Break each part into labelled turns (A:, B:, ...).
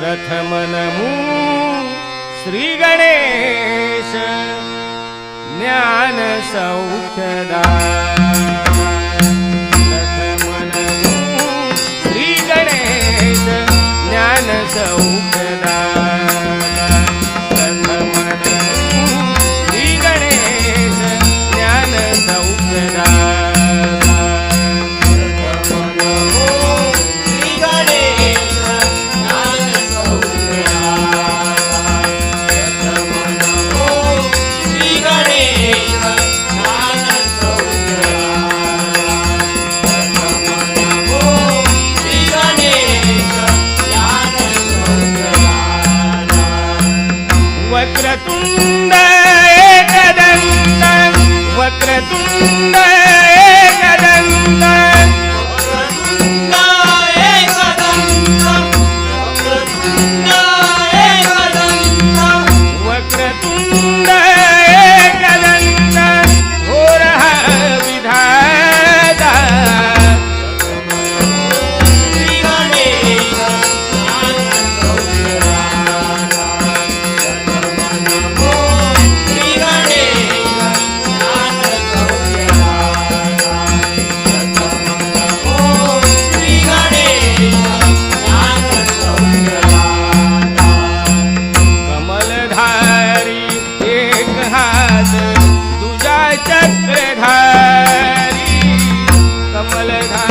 A: प्रथम नमू श्री गणेश ज्ञान सौख्यदा கடந்த கடந்த कमल धाम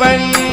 A: வழி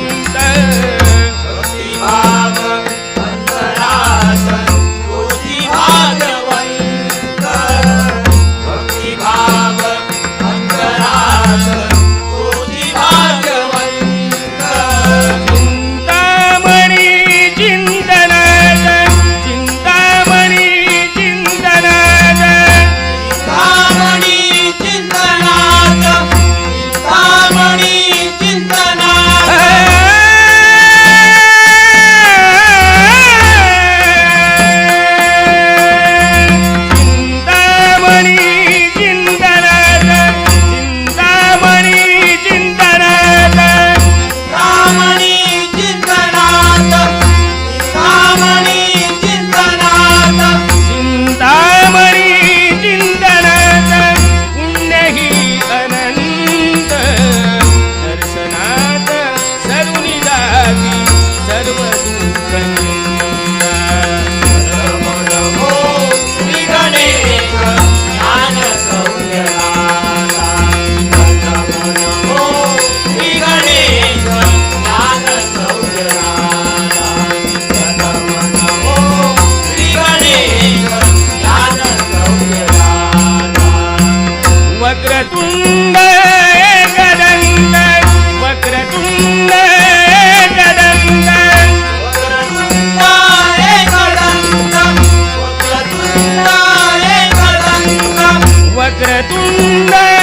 A: name.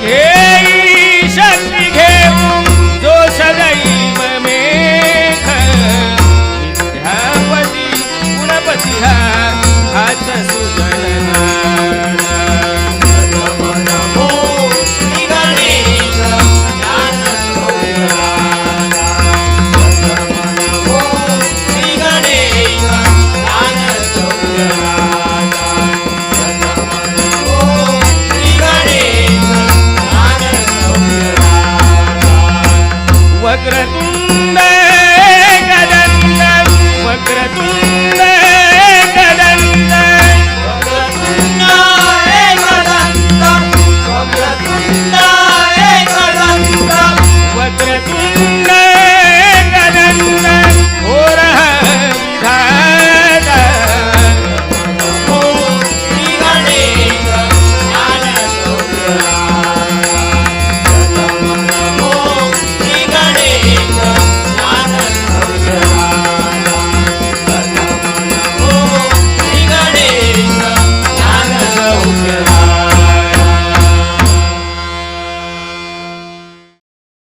A: Yeah. વક્ર